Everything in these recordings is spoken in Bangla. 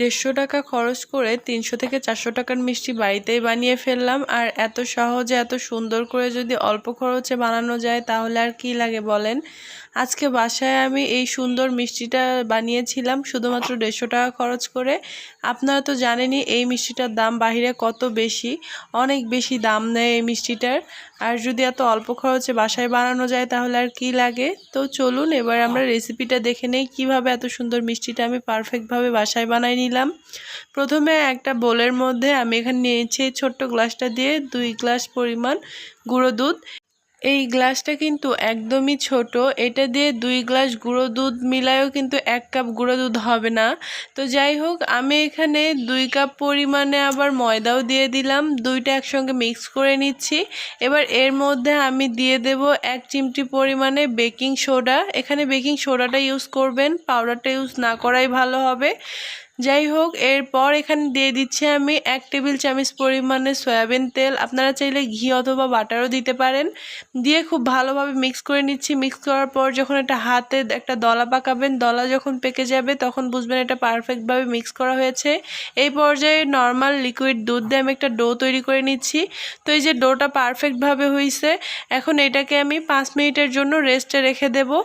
দেড়শো টাকা খরচ করে তিনশো থেকে চারশো টাকার মিষ্টি বাড়িতেই বানিয়ে ফেললাম। আর এত সহজে, এত সুন্দর করে যদি অল্প খরচে বানানো যায়, তাহলে আর কি লাগে বলেন? আজকে বাসায় আমি এই সুন্দর মিষ্টিটা বানিয়েছিলাম শুধুমাত্র দেড়শো টাকা খরচ করে। আপনারা তো জানেনই, এই মিষ্টিটার দাম বাহিরে কত বেশি? অনেক বেশি দাম নেয় এই মিষ্টিটার। আর যদি এত অল্প খরচে বাসায় বানানো যায় তাহলে আর কি লাগে? তো চলুন, এবার আমরা রেসিপিটা দেখে নেই কীভাবে এত সুন্দর মিষ্টিটা আমি পারফেক্টভাবে বাসায় বানাই নিলাম। প্রথমে একটা বোলের মধ্যে আমি এখানে নিয়েছি ছোট্ট গ্লাসটা দিয়ে দুই গ্লাস পরিমাণ গুঁড়ো দুধ। এই গ্লাসটা কিন্তু একদমই ছোট। এটা দিয়ে দুই গ্লাস গুঁড়ো দুধ মিলায়ও কিন্তু এক কাপ গুঁড়ো দুধ হবে না। তো যাই হোক, আমি এখানে দুই কাপ পরিমাণে আবার ময়দাও দিয়ে দিলাম। দুইটা একসঙ্গে মিক্স করে নিচ্ছি। এবার এর মধ্যে আমি দিয়ে দেব এক চিমটি পরিমাণে বেকিং সোডা। এখানে বেকিং সোডাটা ইউজ করবেন, পাউডারটা ইউজ না করাই ভালো হবে। যাই হোক, এরপর এখানে দিয়ে দিচ্ছি আমি এক টেবিল চামচ পরিমাণে সয়াবিন তেল। আপনারা চাইলে ঘি অথবা বাটারও দিতে পারেন। দিয়ে খুব ভালোভাবে মিক্স করে নিচ্ছি। মিক্স করার পর যখন এটা হাতে একটা দলা পাকাবেন, দলা যখন পেকে যাবে তখন বুঝবেন এটা পারফেক্টভাবে মিক্স করা হয়েছে। এই পর্যায়ে নর্মাল লিকুইড দুধ দিয়ে আমি একটা ডো তৈরি করে নিচ্ছি। তো এই যে ডোটা পারফেক্টভাবে হয়েছে এখন এটাকে আমি পাঁচ মিনিটের জন্য রেস্টে রেখে দেবো।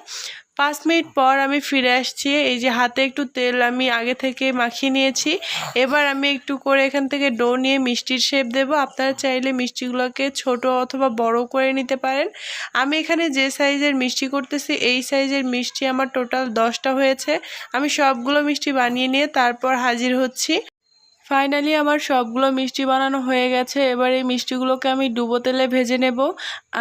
পাঁচ মিনিট পর আমি ফিরে আসছি। এই যে হাতে একটু তেল আমি আগে থেকে মাখিয়ে নিয়েছি। এবার আমি একটু করে এখান থেকে ডো নিয়ে মিষ্টির শেপ দেব। আপনারা চাইলে মিষ্টিগুলোকে ছোট অথবা বড় করে নিতে পারেন। আমি এখানে যে সাইজের মিষ্টি করতেছি, এই সাইজের মিষ্টি আমার টোটাল দশটা হয়েছে। আমি সবগুলো মিষ্টি বানিয়ে নিয়ে তারপর হাজির হচ্ছি। ফাইনালি আমার সবগুলো মিষ্টি বানানো হয়ে গেছে। এবার এই মিষ্টিগুলোকে আমি ডুবো তেলে ভেজে নেব।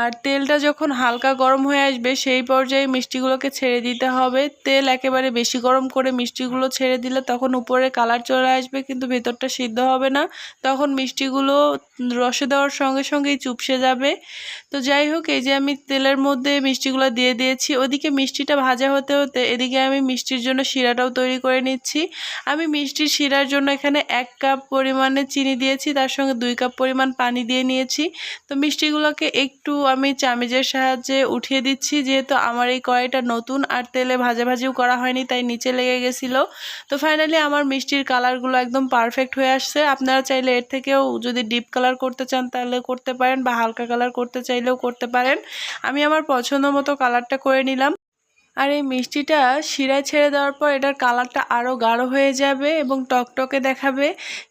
আর তেলটা যখন হালকা গরম হয়ে আসবে, সেই পর্যায়ে মিষ্টিগুলোকে ছেড়ে দিতে হবে। তেল একেবারে বেশি গরম করে মিষ্টিগুলো ছেড়ে দিলে তখন উপরে কালার চলে আসবে, কিন্তু ভেতরটা সিদ্ধ হবে না। তখন মিষ্টিগুলো রসে দেওয়ার সঙ্গে সঙ্গেই চুপসে যাবে। তো যাই হোক, এই যে আমি তেলের মধ্যে মিষ্টিগুলো দিয়ে দিয়েছি। ওদিকে মিষ্টিটা ভাজা হতে হতে এদিকে আমি মিষ্টির জন্য শিরাটাও তৈরি করে নিচ্ছি। আমি মিষ্টির শিরার জন্য এখানে এক কাপ পরিমাণে চিনি দিয়েছি, তার সঙ্গে দুই কাপ পরিমাণ পানি দিয়ে নিয়েছি। তো মিষ্টিগুলোকে একটু আমি চামিজের সাহায্যে উঠিয়ে দিচ্ছি, যেহেতু আমার এই কড়াইটা নতুন আর তেলে ভাজা ভাজিও করা হয়নি, তাই নিচে লেগে গেছিল। তো ফাইনালি আমার মিষ্টির কালারগুলো একদম পারফেক্ট হয়ে আসছে। আপনারা চাইলে এর থেকেও যদি ডিপ কালার করতে চান, তাহলে করতে পারেন, বা হালকা কালার করতে চাইলেও করতে পারেন। আমি আমার পছন্দ মতো কালারটা করে নিলাম। আর এই মিষ্টিটা শিরায় ছেড়ে দেওয়ার পর এটার কালারটা আরও গাঢ় হয়ে যাবে এবং টকটকে দেখাবে।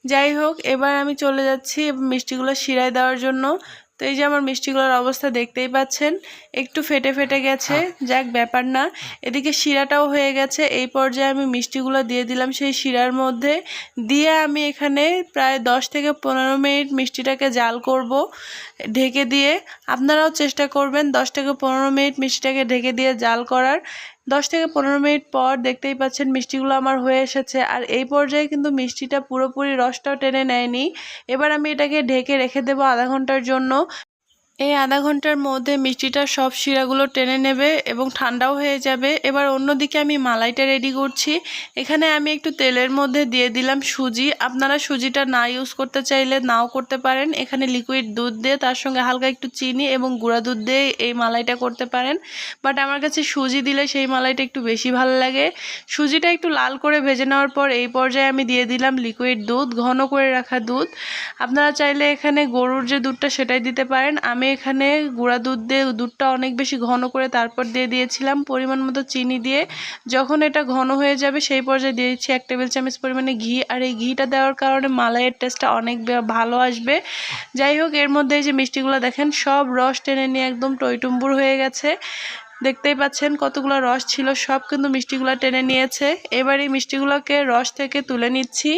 যাই হোক, এবার আমি চলে যাচ্ছি মিষ্টিগুলো শিরায় দেওয়ার জন্য। তো এই যে আমার মিষ্টিগুলোর অবস্থা দেখতেই পাচ্ছেন একটু ফেটে ফেটে গেছে যাক ব্যাপার না। এদিকে শিরাটাও হয়ে গেছে এই পর্যায়ে আমি মিষ্টিগুলো দিয়ে দিলাম সেই শিরার মধ্যে। দিয়ে আমি এখানে প্রায় দশ থেকে পনেরো মিনিট মিষ্টিটাকে জাল করব ঢেকে দিয়ে। আপনারাও চেষ্টা করবেন দশ থেকে পনেরো মিনিট মিষ্টিটাকে ঢেকে দিয়ে জাল করার। দশ থেকে পনেরো মিনিট পর দেখতেই পাচ্ছেন মিষ্টিগুলো আমার হয়ে এসেছে। আর এই পর্যায়ে কিন্তু মিষ্টিটা পুরোপুরি রসটাও টেনে নেয়নি। এবার আমি এটাকে ঢেকে রেখে দেবো আধা ঘণ্টার জন্য। এই আধা ঘণ্টার মধ্যে মিষ্টিটা সব শিরাগুলো টেনে নেবে এবং ঠান্ডাও হয়ে যাবে। এবার অন্যদিকে আমি মালাইটা রেডি করছি। এখানে আমি একটু তেলের মধ্যে দিয়ে দিলাম সুজি। আপনারা সুজিটা না ইউজ করতে চাইলে নাও করতে পারেন। এখানে লিকুইড দুধ দিয়ে, তার সঙ্গে হালকা একটু চিনি এবং গুঁড়া দুধ দিয়ে এই মালাইটা করতে পারেন। বাট আমার কাছে সুজি দিলে সেই মালাইটা একটু বেশি ভালো লাগে। সুজিটা একটু লাল করে ভেজে নেওয়ার পর এই পর্যায়ে আমি দিয়ে দিলাম লিকুইড দুধ, ঘন করে রাখা দুধ। আপনারা চাইলে এখানে গরুর যে দুধটা সেটাই দিতে পারেন। আমি আমি এখানে গুঁড়া দুধ দিয়ে দুধটা অনেক বেশি ঘন করে তারপর দিয়ে দিয়েছিলাম, পরিমাণ মতো চিনি দিয়ে। যখন এটা ঘন হয়ে যাবে, সেই পর্যায়ে দিয়েছি এক টেবিল চামচ পরিমাণে ঘি। আর এই ঘিটা দেওয়ার কারণে মালাইয়ের টেস্টটা অনেক ভালো আসবে। যাই হোক, এর মধ্যে যে মিষ্টিগুলো দেখেন, সব রস টেনে নিয়ে একদম টইটুম্বুর হয়ে গেছে। দেখতেই পাচ্ছেন কতগুলো রস ছিল, সব কিন্তু মিষ্টিগুলো টেনে নিয়েছে। এবার এই মিষ্টিগুলোকে রস থেকে তুলে নিচ্ছি।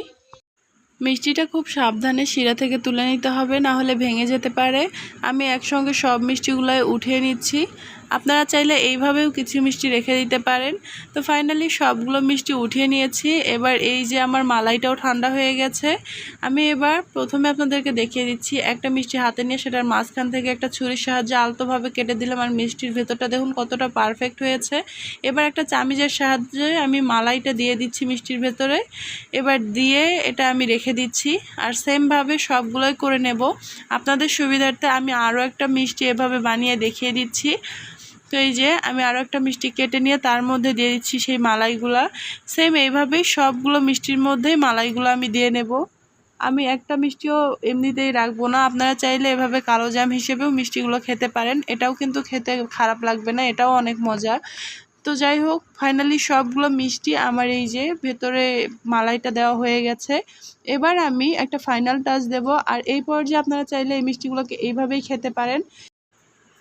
মিষ্টিটা খুব সাবধানে শিরা থেকে তুলে নিতে হবে, না হলে ভেঙে যেতে পারে। আমি একসঙ্গে সব মিষ্টিগুলোয় উঠিয়ে নিচ্ছি। আপনারা চাইলে এইভাবেও কিছু মিষ্টি রেখে দিতে পারেন। তো ফাইনালি সবগুলো মিষ্টি উঠিয়ে নিয়েছি। এবার এই যে আমার মালাইটাও ঠান্ডা হয়ে গেছে। আমি এবার প্রথমে আপনাদেরকে দেখিয়ে দিচ্ছি একটা মিষ্টি হাতে নিয়ে সেটার মাঝখান থেকে একটা ছুরির সাহায্যে আলতোভাবে কেটে দিলাম আর মিষ্টির ভেতরটা দেখুন কতটা পারফেক্ট হয়েছে। এবার একটা চামিজের সাহায্যে আমি মালাইটা দিয়ে দিচ্ছি মিষ্টির ভেতরে। এবার দিয়ে এটা আমি রেখে দিচ্ছি আর সেমভাবে সবগুলোই করে নেব। আপনাদের সুবিধার্থে আমি আরও একটা মিষ্টি এভাবে বানিয়ে দেখিয়ে দিচ্ছি। তো এই যে আমি আরও একটা মিষ্টি কেটে নিয়ে তার মধ্যে দিয়ে দিচ্ছি সেই মালাইগুলা। সেম এইভাবেই সবগুলো মিষ্টির মধ্যেই মালাইগুলো আমি দিয়ে নেব। আমি একটা মিষ্টিও এমনিতেই রাখব না। আপনারা চাইলে এভাবে কালো জাম হিসেবেও মিষ্টিগুলো খেতে পারেন। এটাও কিন্তু খেতে খারাপ লাগবে না, এটাও অনেক মজা। তো যাই হোক ফাইনালি সবগুলো মিষ্টি আমার এই যে ভেতরে মালাইটা দেওয়া হয়ে গেছে। এবার আমি একটা ফাইনাল টাচ দেব। আর এই পর্যায়ে আপনারা চাইলে এই মিষ্টিগুলোকে এইভাবেই খেতে পারেন।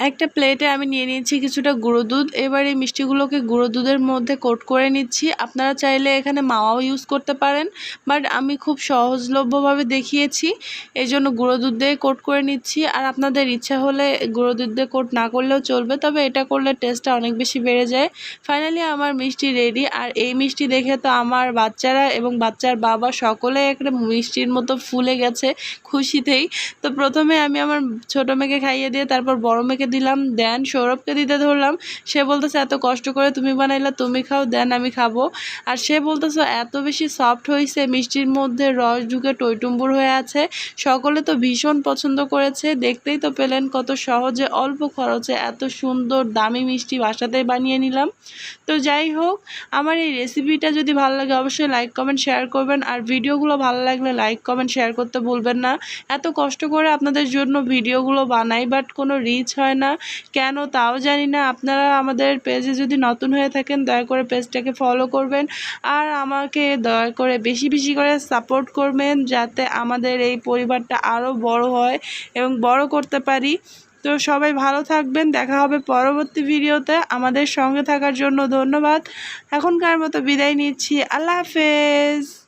একটা প্লেটে আমি নিয়ে নিয়েছি কিছুটা গুঁড়ো দুধ। এবার এই মিষ্টিগুলোকে গুঁড়ো দুধের মধ্যে কোট করে নিচ্ছি। আপনারা চাইলে এখানে মাওয়াও ইউজ করতে পারেন বাট আমি খুব সহজলভ্যভাবে দেখিয়েছি। এই জন্য গুঁড়ো দুধ দিয়ে কোট করে নিচ্ছি। আর আপনাদের ইচ্ছা হলে গুঁড়ো দুধ দিয়ে কোট না করলেও চলবে, তবে এটা করলে টেস্টটা অনেক বেশি বেড়ে যায়। ফাইনালি আমার মিষ্টি রেডি আর এই মিষ্টি দেখে তো আমার বাচ্চারা এবং বাচ্চার বাবা সকলে একটা মিষ্টির মতো ফুলে গেছে খুশিতেই। তো প্রথমে আমি আমার ছোটো মেয়েকে খাইয়ে দিয়ে, তারপর বড় মেয়েকে দিলাম? দেন সৌরভকে দিতে ধরলাম। সে বলতেছে, এত কষ্ট করে তুমি বানাইলা, তুমি খাও, দেন আমি খাব। আর সে বলতেছে, এত বেশি সফট হয়েছে মিষ্টির মধ্যে রস ঢুকে টইটুম্বুর হয়ে আছে। সকলে তো ভীষণ পছন্দ করেছে। দেখতেই তো পেলেন কত সহজে, অল্প খরচে এত সুন্দর, দামি মিষ্টি বাসাতেই বানিয়ে নিলাম। তো যাই হোক, আমার এই রেসিপিটা যদি ভালো লাগে, অবশ্যই লাইক কমেন্ট শেয়ার করবেন। আর ভিডিওগুলো ভালো লাগলে লাইক কমেন্ট শেয়ার করতে ভুলবেন না। এত কষ্ট করে আপনাদের জন্য ভিডিওগুলো বানাই বাট কোনো রিচ হয় না। কেন তাও জানি না। আপনারা আমাদের পেজে যদি নতুন হয়ে থাকেন, দয়া করে পেজটাকে ফলো করবেন। আর আমাকে দয়া করে বেশি বেশি করে সাপোর্ট করবেন যাতে আমাদের এই পরিবারটা আরও বড় হয় এবং বড় করতে পারি। তো সবাই ভালো থাকবেন। দেখা হবে পরবর্তী ভিডিওতে। আমাদের সঙ্গে থাকার জন্য ধন্যবাদ। এখনকার মতো বিদায় নিচ্ছি। আল্লাহ হাফেজ।